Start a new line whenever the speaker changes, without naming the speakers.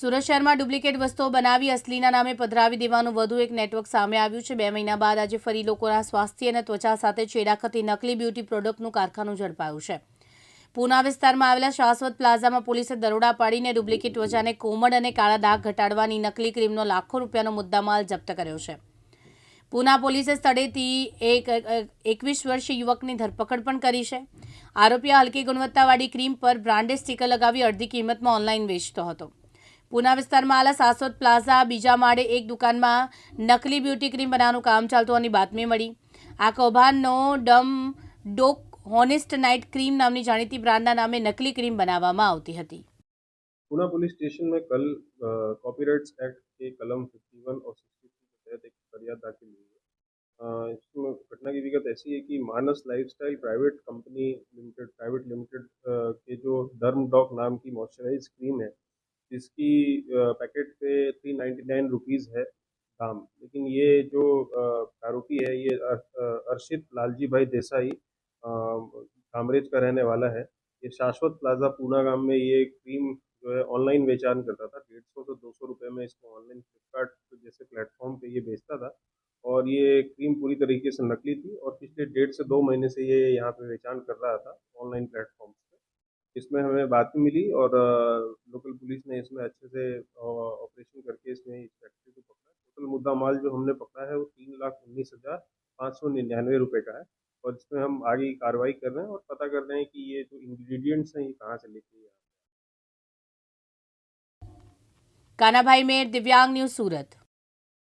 સુરત શહેરમાં ડુપ્લિકેટ વસ્તુઓ બનાવી અસલીના નામે પધરાવી દેવાનું વધુ એક નેટવર્ક સામે આવ્યું છે. બે મહિના બાદ આજે ફરી લોકોના સ્વાસ્થ્ય અને ત્વચા સાથે છેડા ખાતી નકલી બ્યુટી પ્રોડક્ટનું કારખાનું ઝડપાયું છે. પૂના વિસ્તારમાં આવેલા શાશ્વત પ્લાઝામાં પોલીસે દરોડા પાડીને ડુપ્લિકેટ ત્વચાને કોમળ અને કાળા દાગ ઘટાડવાની નકલી ક્રીમનો લાખો રૂપિયાનો મુદ્દામાલ જપ્ત કર્યો છે. પૂના પોલીસે સ્થળેથી એક, એકવીસ વર્ષીય યુવકની ધરપકડ પણ કરી છે. આરોપી હલકી ગુણવત્તાવાળી ક્રીમ પર બ્રાન્ડેડ સ્ટીકર લગાવી અડધી કિંમતમાં ઓનલાઈન વેચતો હતો. પૂના વિસ્તારમાં આવેલા સાસોદ પ્લાઝા બીજા માળે એક દુકાનમાં નકલી બ્યુટી ક્રીમ બનાવવાનું કામ ચાલતું હોવાની બાતમી મળી આ કૌભાંડનો ડમ ડોક હોનેસ્ટ નાઇટ ક્રીમ નામની જાણીતી બ્રાન્ડના નામે નકલી ક્રીમ બનાવવામાં આવતી હતી
पूना पुलिस स्टेशन में कल कॉपीराइट्स एक्ट के कलम 51 और 63 के तहत एक फरियाद दाखिल हुई है अ, इसमें घटना की विगत ऐसी है कि Manas lifestyle private company limited private limited के जो धर्म डॉक नाम की मॉइस्चराइज क्रीम है जिसकी पैकेट पे थ्री नाइन्टी नाइन रुपीज़ है दाम। लेकिन ये जो आरोपी है ये अ- अ, अर्षित लालजी भाई देसाई कामरेज का रहने वाला है। ये शाश्वत प्लाजा पूना गाँव में ये क्रीम जो है ऑनलाइन बेचान करता था। डेढ़ सौ से दो सौ रुपये में इसको ऑनलाइन फ्लिपकार्ट जैसे प्लेटफॉर्म पे ये बेचता था और ये क्रीम पूरी तरीके से नकली थी और पिछले डेढ़ से दो महीने से ये यहाँ पे बेचान कर रहा था ऑनलाइन प्लेटफॉर्म इसमें हमें बात मिली और लोकल पुलिस ने इसमें अच्छे से ऑपरेशन करके इसमें इस फैक्ट्री को पकड़ा। टोटल मुद्दा माल जो हमने पकड़ा है वो तीन लाख उन्नीस हज़ार पाँच सौ निन्यानवे रुपये का है और इसमें हम आगे कार्रवाई कर रहे हैं और पता कर रहे हैं कि ये जो तो इंग्रेडिएंट्स हैं ये कहाँ से लेके
कानाभाई मेर, दिव्यांग न्यूज़ सूरत।